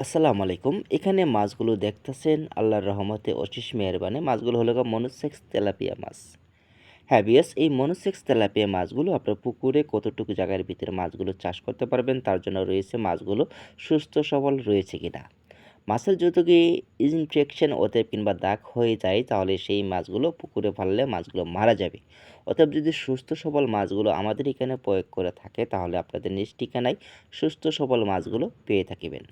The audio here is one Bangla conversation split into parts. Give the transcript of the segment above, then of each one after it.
আসসালামু আলাইকুম। এখানে মাছগুলো দেখতেছেন, আল্লাহর রহমতে অশিস মেহরবানি। মাছগুলো হলো মনোসেক্স তেলাপিয়া মাছ। হ্যাঁ বিয়াস এই মনোসেক্স তেলাপিয়া মাছগুলো আপনার পুকুরে কতটুকু জায়গার ভিতরে মাছগুলো চাষ করতে পারবেন, তার জন্য রয়েছে মাছগুলো সুস্থ, সবল রয়েছে কিনা। মাছের যদি ইনফেকশন ওতে কিংবা দাগ হয়ে যায়, তাহলে সেই মাছগুলো পুকুরে ফেললে মাছগুলো মারা যাবে। অতএব যদি সুস্থ, সবল মাছগুলো আমাদের এখানে প্রয়োগ করে থাকে, তাহলে আপনাদের নিজ ঠিকানায় সুস্থ, সবল মাছগুলো পেয়ে থাকিবেন।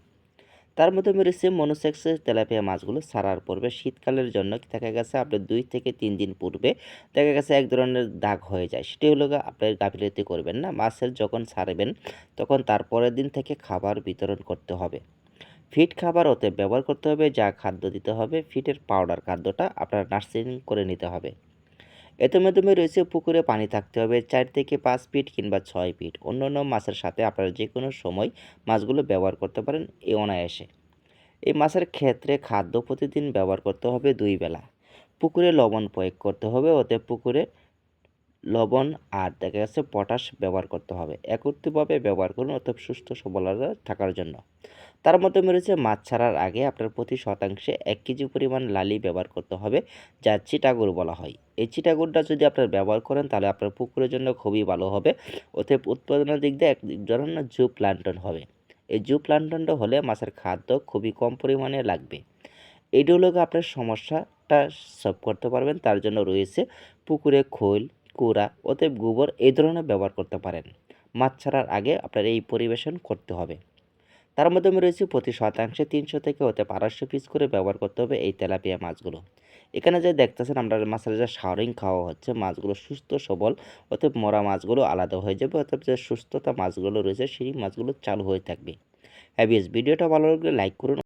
তার মধ্যে রয়েছে মনোসেক্সের তেলাপিয়া মাছগুলো ছাড়ার পূর্বে। শীতকালের জন্য দেখা গেছে আপনার দুই থেকে তিন দিন পূর্বে দেখা গেছে এক ধরনের দাগ হয়ে যায়। সেটি হলো গা আপনার গাফিলতি করবেন না, মাছের যখন ছাড়বেন তখন তার পরের দিন থেকে খাবার বিতরণ করতে হবে। ফিট খাবার ওতে ব্যবহার করতে হবে, যা খাদ্য দিতে হবে। ফিটের পাউডার খাদ্যটা আপনার নার্সিং করে নিতে হবে। এতে মাধ্যমে রয়েছে পুকুরে পানি থাকতে হবে চার থেকে পাঁচ ফিট কিংবা ছয় ফিট। অন্য অন্য মাছের সাথে আপনারা যে কোনো সময় মাছগুলো ব্যবহার করতে পারেন এই অনায়াসে। এই মাছের ক্ষেত্রে খাদ্য প্রতিদিন ব্যবহার করতে হবে দুই বেলা। পুকুরে লবণ প্রয়োগ করতে হবে, ওতে পুকুরে লবণ আর দেখা যাচ্ছে পটাশ ব্যবহার করতে হবে। একত্রিতভাবে ব্যবহার করুন অতএব সুস্থ সবলতা থাকার জন্য। তার মধ্যে রয়েছে মাছ ছাড়ার আগে আপনার প্রতি শতাংশে এক কেজি পরিমাণ লালি ব্যবহার করতে হবে, যা চিটাগুড় বলা হয়। এই চিটাগুড়টা যদি আপনার ব্যবহার করেন, তাহলে আপনার পুকুরের জন্য খুবই ভালো হবে। ওতে উৎপাদনের দিক দিয়ে এক ধরনের জু প্লান্টন হবে। এই জু প্লান্টনটা হলে মাছের খাদ্য খুবই কম পরিমাণে লাগবে। এইটা হলো আপনার সমস্যাটা সলভ করতে পারবেন। তার জন্য রয়েছে পুকুরে খোল কুড়া অতএব গোবর এই ধরনের ব্যবহার করতে পারেন। মাছ ছাড়ার আগে আপনার এই পরিবেশন করতে হবে। তার মধ্যে রয়েছে প্রতি শতাংশে তিনশো থেকে হতে পাঁচশো পিস করে ব্যবহার করতে হবে এই তেলাপিয়া মাছগুলো। এখানে যে দেখতেছেন আমরা মাছের যে শাওরিং খাওয়া হচ্ছে, মাছগুলো সুস্থ, সবল অতএব মরা মাছগুলো আলাদা হয়ে যাবে অতএব যে সুস্থতা মাছগুলো রয়েছে, সেই মাছগুলো চালু হয়ে থাকবে। হ্যাঁ ভিডিওটা ভালো লাগলে লাইক করুন।